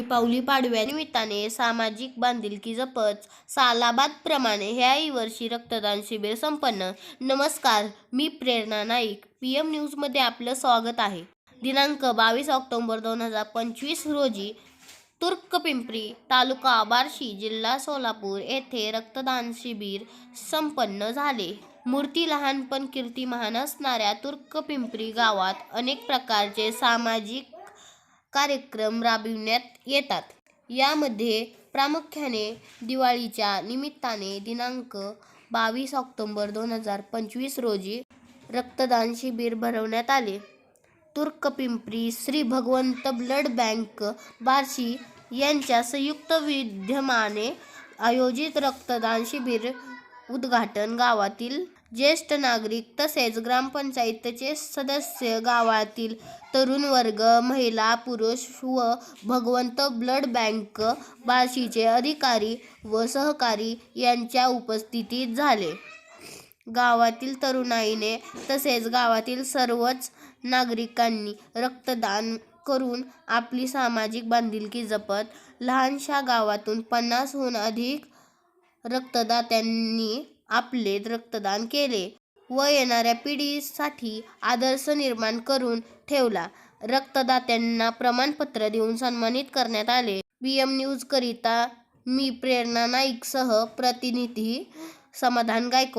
दीपावली पाडव्यानिमित्ताने सामाजिक बांधिलकी जपत सालाबादप्रमाणे ह्याही वर्षी रक्तदान शिबिर संपन्न. नमस्कार मी प्रेरणा नाईक. पी एम न्यूजमध्ये आपलं स्वागत आहे. दिनांक बावीस ऑक्टोबर दोन हजार पंचवीस रोजी तुर्कपिंपरी तालुका बार्शी जिल्हा सोलापूर येथे रक्तदान शिबिर संपन्न झाले. मूर्ती लहानपण कीर्ती महान असणाऱ्या तुर्कपिंपरी गावात अनेक प्रकारचे सामाजिक कार्यक्रम राबविण्यात येतात. यामध्ये प्रामुख्याने दिवाळीच्या निमित्ताने दिनांक बावीस ऑक्टोंबर दोन हजार पंचवीस रोजी रक्तदान शिबिर भरवण्यात आले. तुर्क पिंपरी श्री भगवंत ब्लड बँक बार्शी यांच्या संयुक्त विद्यमाने आयोजित रक्तदान शिबिर उद्घाटन गावातील ज्येष्ठ नागरिक तसेच ग्रामपंचायतचे सदस्य गावातील तरुण वर्ग महिला पुरुष व भगवंत ब्लड बँक बार्शीचे अधिकारी व सहकारी यांच्या उपस्थितीत झाले. गावातील तरुणाईने तसेच गावातील सर्वच नागरिकांनी रक्तदान करून आपली सामाजिक बांधिलकी जपत लहानशा गावातून पन्नासहून अधिक रक्तदात्यांनी आपले रक्तदान केले. व येणाऱ्या पिढीसाठी आदर्श निर्माण करून ठेवला. रक्तदात्यांना प्रमाणपत्र देऊन सन्मानित करण्यात आले. पी एम न्यूजकरिता मी प्रेरणा नाईकसह प्रतिनिधी समाधान गायकवाड.